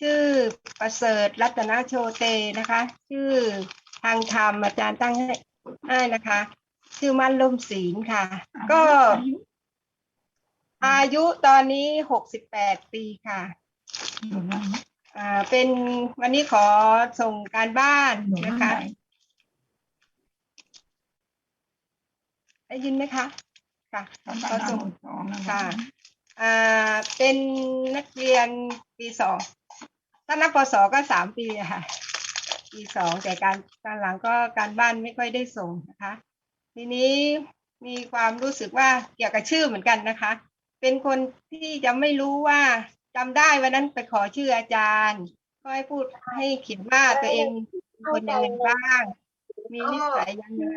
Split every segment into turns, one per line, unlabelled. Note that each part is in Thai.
ชื่อประเสริฐรัตนโชเตนะคะ ชื่อทางธรรมอาจารย์ตั้งให้ให้นะคะ ชื่อมั่นล่มศีลค่ะ ก็ อายุตอนนี้หกสิบแปดปีค่ะอ่าเป็นวันนี้ขอส่งการบ้านนะคะได้ยินไหมคะค่ะ
ขอส่งสอง
ค่ะอ่าเป็นนักเรียนปีสอง ถ้านับปศก็สามปีค่ะปีสองแต่การการหลังก็การบ้านไม่ค่อยได้ส่งนะคะ ทีนี้มีความรู้สึกว่าเกี่ยวกับชื่อเหมือนกันนะคะ เป็นคนที่จะไม่รู้ว่าจำได้วันนั้นไปขอชื่ออาจารย์ ก็ให้พูดให้เขียนว่าตัวเองเป็นคนยังไงบ้าง มีนิสัยยังไง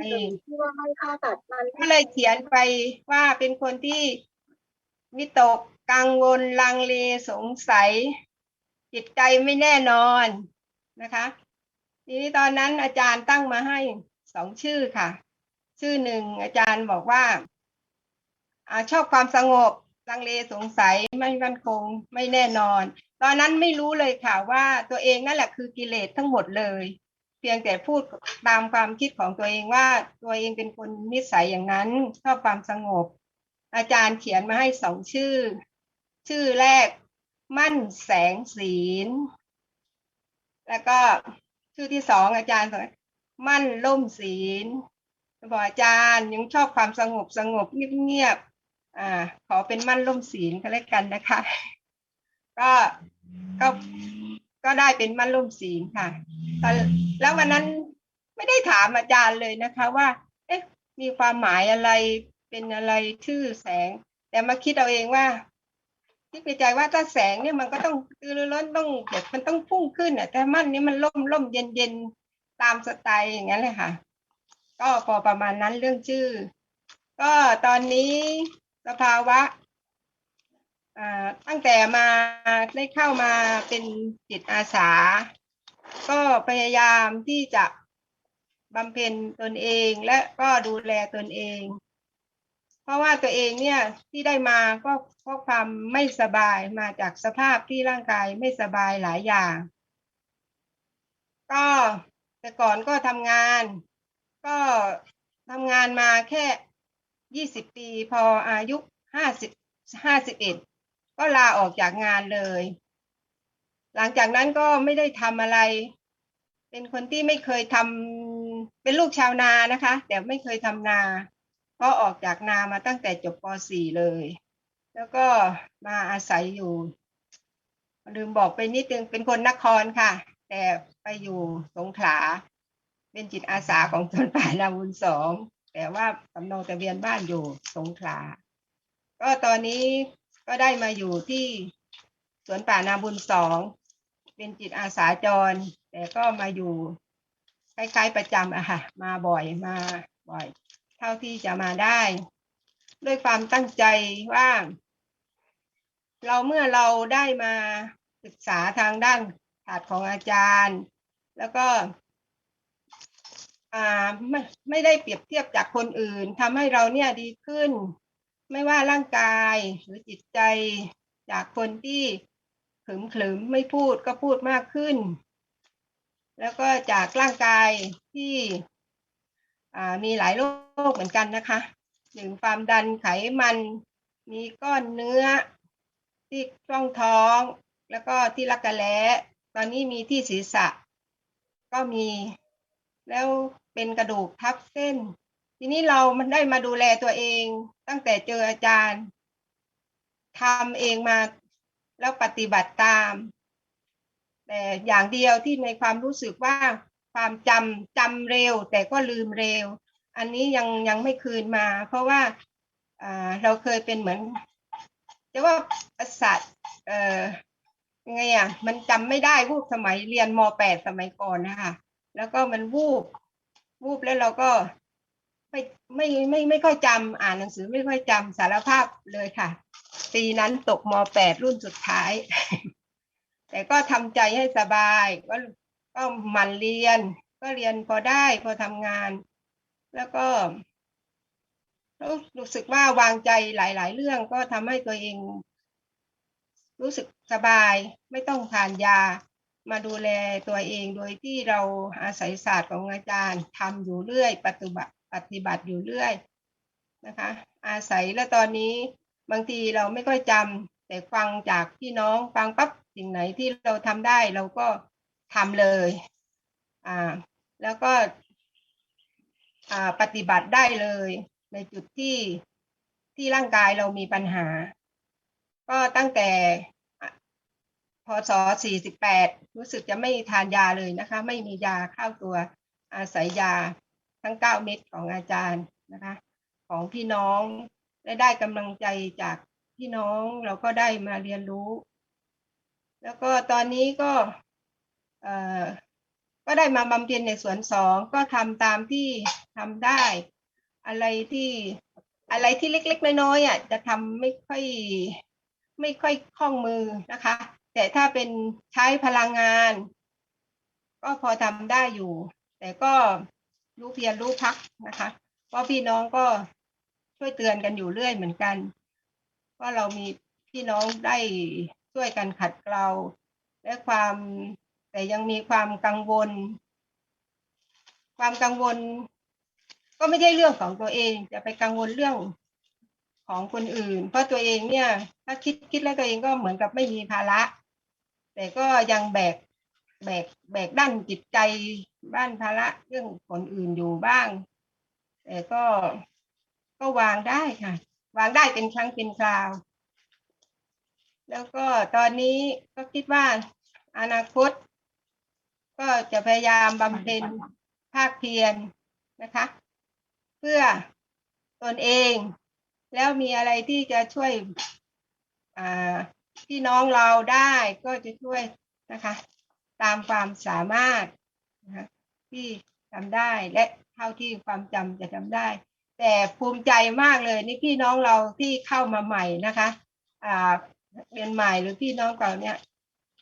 ก็เลยเขียนไปว่าเป็นคนที่วิตกกังวลลังเลสงสัย จิตใจไม่แน่นอนนะคะทีนี้ตอนนั้นอาจารย์ตั้งมาให้สองชื่อค่ะ ชื่อหนึ่งอาจารย์บอกว่าอชอบความสงบลังเลสงสัยไม่มั่นคงไม่แน่นอน ตอนนั้นไม่รู้เลยค่ะว่าตัวเองนั่นแหละคือกิเลสทั้งหมดเลย เพียงแต่พูดตามความคิดของตัวเองว่าตัวเองเป็นคนนิสัยอย่างนั้นชอบความสงบ อาจารย์เขียนมาให้สองชื่อ ชื่อแรก มั่นแสงศีล แล้วก็ชื่อที่สองอาจารย์สอนมั่นล่มศีลบอกอาจารย์ยังชอบความสงบสงบเงียบๆอ่า ขอเป็นมั่นล่มศีลก็แล้วกันนะคะ ก็ก็ก็ได้เป็นมั่นล่มศีลค่ะตอนแล้ววันนั้นไม่ได้ถามอาจารย์เลยนะคะ ว่า เอ๊ะ มีความหมายอะไรเป็นอะไรชื่อแสง แต่มาคิดเอาเองว่า คิดในใจว่าถ้าแสงเนี่ยมันก็ต้องคือล้นต้องแบบมันต้องพุ่งขึ้นอะแต่มันนี่มันล่มล่มเย็นเย็นตามสไตล์อย่างนั้นเลยค่ะ ก็พอประมาณนั้นเรื่องชื่อ ก็ตอนนี้สภาวะอ่าตั้งแต่มาได้เข้ามาเป็นจิตอาสา ก็พยายามที่จะบำเพ็ญตนเองและก็ดูแลตนเอง ราะว่าตัวเองเนี่ยที่ได้มาก็เพราะความไม่สบายมาจากสภาพที่ร่างกายไม่สบายหลายอย่าง ก็แต่ก่อนก็ทำงาน ก็ทำงานมาแค่ยี่สิบปี พออายุห้าสิบห้าสิบเอ็ดก็ลาออกจากงานเลย หลังจากนั้นก็ไม่ได้ทำอะไร เป็นคนที่ไม่เคยทำเป็นลูกชาวนานะคะ แต่ไม่เคยทำนา เพราะออกจากนามาตั้งแต่จบป .4 เลย แล้วก็มาอาศัยอยู่ ลืมบอกไปนิดนึงเป็นคนนครค่ะ แต่ไปอยู่สงขลา เป็นจิตอาสาของสวนป่านาวุนสองแต่ว่าสำเนาทะเบียนบ้านอยู่สงขลา ก็ตอนนี้ก็ได้มาอยู่ที่สวนป่านาบุญสองเป็นจิตอาสาจร แต่ก็มาอยู่คล้ายๆประจำอะค่ะ มาบ่อยมาบ่อย เท่าที่จะมาได้ ด้วยความตั้งใจว่า เราเมื่อเราได้มาศึกษาทางด้านศาสตร์ของอาจารย์ แล้วก็อ่าไม่ไม่ได้เปรียบเทียบจากคนอื่นทำให้เราเนี่ยดีขึ้น ไม่ว่าร่างกายหรือจิตใจจากคนที่ขึมขึมไม่พูดก็พูดมากขึ้น แล้วก็จากร่างกายที่ มีหลายโรคเหมือนกันนะคะหนึ่งความดันไขมัน มีก้อนเนื้อ ที่ช่องท้อง แล้วก็ที่รักกระแล้ตอนนี้มีที่ศีรษะ ก็มีแล้วเป็นกระดูกทับเส้น ทีนี้เรามันได้มาดูแลตัวเองตั้งแต่เจออาจารย์ทำเองมาแล้วปฏิบัติตาม แต่อย่างเดียวที่ในความรู้สึกว่า ความจำจำเร็ว แต่ก็ลืมเร็ว อันนี้ยังยังไม่คืนมา เพราะว่าเราเคยเป็นเหมือนจะว่าประสาทเอ่อยังไงอะมันจำไม่ได้วูบสมัยเรียนมแปดสมัยก่อนนะคะแล้วก็มันวูบวูบแล้วเราก็ไม่ไม่ไม่ไม่ค่อยจำอ่านหนังสือไม่ค่อยจำสารภาพเลยค่ะปีนั้นตกมแปดรุ่นสุดท้าย แต่ก็ทำใจให้สบายก็ ก็หมั่นเรียน ก็เรียนพอได้พอทำงาน แล้วก็รู้สึกว่าวางใจหลาย ๆ เรื่องก็ทำให้ตัวเอง รู้สึกสบาย ไม่ต้องทานยา มาดูแลตัวเองโดยที่เราอาศัยศาสตร์ของอาจารย์ทำอยู่เรื่อย ปฏิบัติปฏิบัติอยู่เรื่อยนะคะ อาศัยแล้วตอนนี้บางทีเราไม่ค่อยจำแต่ฟังจากพี่น้องฟังปั๊บสิ่งไหนที่เราทำได้เราก็ ทำเลยอ่าแล้วก็อ่าปฏิบัติได้เลย ในจุดที่ที่ร่างกายเรามีปัญหา ก็ตั้งแต่อะพศ48 รู้สึกจะไม่ทานยาเลยนะคะ ไม่มียาเข้าตัวอาศัยยาทั้ง 9 เม็ดของอาจารย์นะคะ ของพี่น้องและได้กำลังใจจากพี่น้องเราก็ได้มาเรียนรู้ แล้วก็ตอนนี้ก็ ก็ได้มาบำเพ็ญในสวนสองก็ทำตามที่ทำได้ อะไรที่อะไรที่เล็ก ๆ น้อยๆอะจะทำไม่ค่อยไม่ค่อยคล่องมือนะคะ แต่ถ้าเป็นใช้พลังงาน ก็พอทำได้อยู่ แต่ก็รู้เพียรรู้พักนะคะเพราะพี่น้องก็ช่วยเตือนกันอยู่เรื่อยเหมือนกันว่าเรามีพี่น้องได้ช่วยกันขัดเกลาและความ แต่ยังมีความกังวล ความกังวล ก็ไม่ใช่เรื่องของตัวเองจะไปกังวลเรื่องของคนอื่น เพราะตัวเองเนี่ย ถ้าคิดคิดแล้วตัวเองก็เหมือนกับไม่มีภาระ แต่ก็ยังแบกแบกแบกด้านจิตใจบ้านภาระเรื่องคนอื่นอยู่บ้าง แต่ก็ก็วางได้ค่ะ วางได้เป็นครั้งเป็นคราว แล้วก็ตอนนี้ก็คิดว่าอนาคต ก็จะพยายามบำเพ็ญภาคเพียรนะคะ เพื่อตนเอง แล้วมีอะไรที่จะช่วยพี่น้องเราได้ก็จะช่วยนะคะ ตามความสามารถนะคะที่ทำได้และเท่าที่ความจำจะทำได้ แต่ภูมิใจมากเลยนี่พี่น้องเราที่เข้ามาใหม่นะคะเรียนใหม่หรือพี่น้องเก่าเนี่ย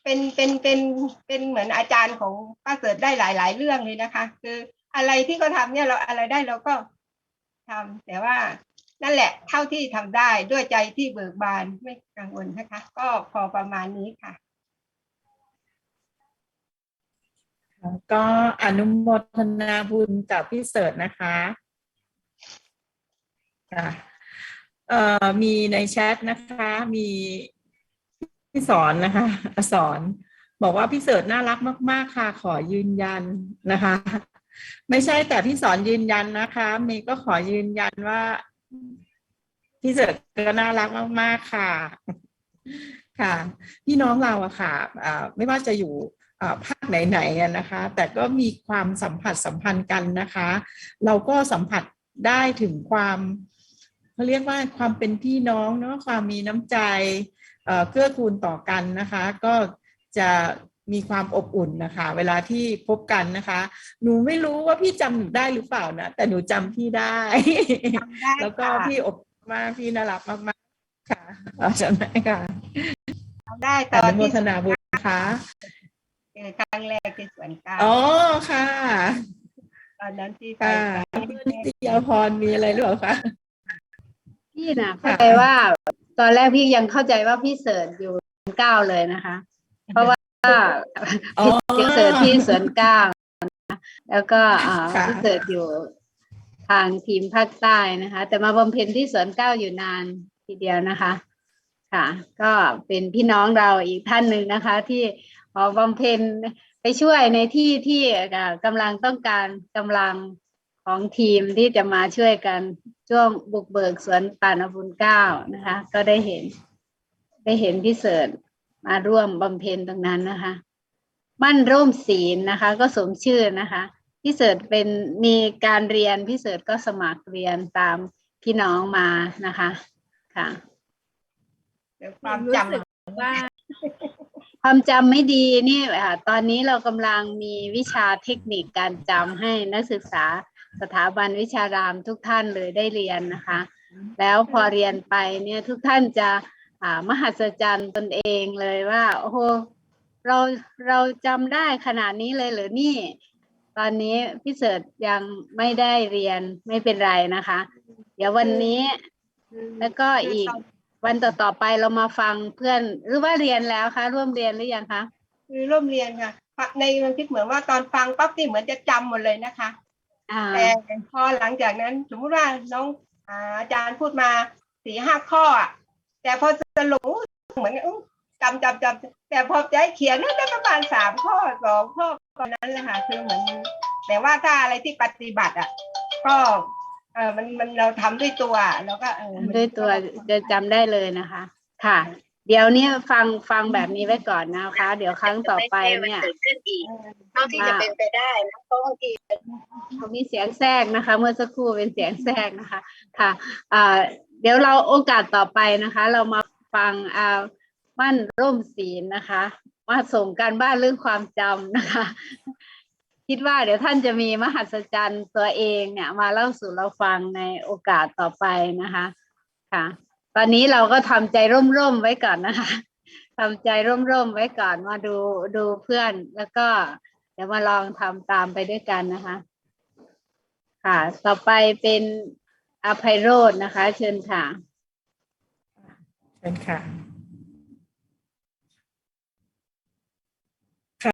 เป็นเป็นเป็นเป็นเหมือนอาจารย์ของป้าเกิดได้หลาย ๆ เรื่องเลยนะคะ คืออะไรที่เขาทำเนี่ยเราอะไรได้เราก็ทำแต่ว่านั่นแหละเท่าที่ทำได้ด้วยใจที่เบิกบานไม่กังวลนะคะ ก็พอประมาณนี้ค่ะ
ก็อนุโมทนาบุญกับพี่เสิร์ชนะคะค่ะเออมีในแชทนะคะมี พี่สอนนะคะสอนบอกว่าพี่เสิร์ชน่ารักมาก ๆ ค่ะ ขอยืนยันนะคะ ไม่ใช่แต่พี่สอนยืนยันนะคะเมย์ก็ขอยืนยันว่า พี่เสิร์ชก็น่ารักมาก ๆ ค่ะ ค่ะ พี่น้องเราอะค่ะไม่ว่าจะอยู่ภาคไหนๆนะคะ แต่ก็มีความสัมผัสสัมพันธ์กันนะคะ เราก็สัมผัสได้ถึงความเขาเรียกว่าความเป็นพี่น้องเนาะความมีน้ำใจ เอ่อเกื้อกูลต่อกันนะคะ ก็จะมีความอบอุ่นนะคะ เวลาที่พบกันนะคะ หนูไม่รู้ว่าพี่จำหนูได้หรือเปล่านะแต่หนูจำพี่ได้
จำได้
แล้วก็
ค่ะ
พี่อบมากพี่น่ารักมากๆค่ะอ๋อจำได้ค่ะ
ทำได้ต
อ
อน
นุโม
ที่
ทนาบุญนะคะ
เจอครั้งแรกที่สวนกลาง
อ๋อค่ะ
ตอนนั้นที่ไป
ค่ะเพื่อนนิตยาพรมีอะไรหรือเปล่าคะ
พี่นะเข้าใจว่า ตอนแรกพี่ยังเข้าใจว่าพี่เสิร์ชอยู่เก้าเลยนะคะ เพราะว่า
อ๋อ
พี่เสิร์ชที่สวนเก้านะคะแล้วก็อ่า
ค่ะ
พี่เสิร์ชอยู่ทางทีมภาคใต้นะคะ แต่มาบำเพ็ญที่สวนเก้าอยู่นานทีเดียวนะคะ ค่ะ ก็เป็นพี่น้องเราอีกท่านหนึ่งนะคะ ที่ขอบำเพ็ญไปช่วยในที่ที่อ่ากำลังต้องการกำลัง ของทีมที่จะมาช่วยกันช่วงบุกเบิกสวนป่านบุญเก้านะคะ ก็ได้เห็น ได้เห็นพี่เสิร์ชมาร่วมบำเพ็ญตรงนั้นนะคะมั่นร่มศีลนะคะ ก็สมชื่อนะคะพี่เสิร์ชเป็นมีการเรียนพี่เสิร์ชก็สมัครเรียนตามพี่น้องมานะคะค่ะ
เดี๋ยวความจำ
ว่าความจำไม่ดีนี่ค่ะตอนนี้เรากำลังมีวิชาเทคนิคการจำให้นักศึกษา สถาบันวิชารามทุกท่านเลยได้เรียนนะคะ แล้วพอเรียนไปเนี่ยทุกท่านจะอ่ามหัศจรรย์ตนเองเลยว่า โอ้โหเราเราจำได้ขนาดนี้เลยเหรือนี่ ตอนนี้พี่เสิร์ชยังไม่ได้เรียนไม่เป็นไรนะคะ เดี๋ยววันนี้แล้วก็อีกวันต่อๆไปเรามาฟังเพื่อนหรือว่าเรียนแล้วคะ ร่วมเรียนหรือยังคะ
คือร่วมเรียนค่ะในมันคิดเหมือนว่าตอนฟังปั๊บนี่เหมือนจะจำหมดเลยนะคะ
อ่า
แต่พอหลังจากนั้นสมมติว่าน้องอาอาจารย์พูดมาสี่ห้าข้ออะแต่พอสรุปเหมือนอุ๊ยจำจำจำแต่พอจะให้เขียนได้ประมาณสามข้อสองข้อตอนนั้นแหละค่ะคือเหมือนแต่ว่าถ้าอะไรที่ปฏิบัติอะก็เออมันมันเราทำด้วยตัวแล้วก็เออมัน
ด้วยตัวจะจำได้เลยนะคะ ค่ะ เดี๋ยวเนี้ฟังฟังแบบนี้ไว้ก่อนนะคะ เดี๋ยวครั้งต่อไปเนี่ย
เกิดขึ้นอีก
เออ
เท่าที่จะเป็นไปได้นะเพราะบางที
เขามีเสียงแทรกนะคะ เมื่อสักครู่เป็นเสียงแทรกนะคะ ค่ะอ่าเดี๋ยวเราโอกาสต่อไปนะคะ เรามาฟังอ่ามั่นร่มศีลนะคะ มาส่งการบ้านเรื่องความจำนะคะ คิดว่าเดี๋ยวท่านจะมีมหัศจรรย์ตัวเองเนี่ย มาเล่าสู่เราฟังในโอกาสต่อไปนะคะ ค่ะ ตอนนี้เราก็ทำใจร่มๆไว้ก่อนนะคะทำใจร่มๆไว้ก่อนมาดูดูเพื่อนแล้วก็เดี๋ยวมาลองทำตามไปด้วยกันนะคะ ค่ะ ต่อไปเป็นอภัยโรจน์นะคะ เชิญค่ะ
เชิญค่ะ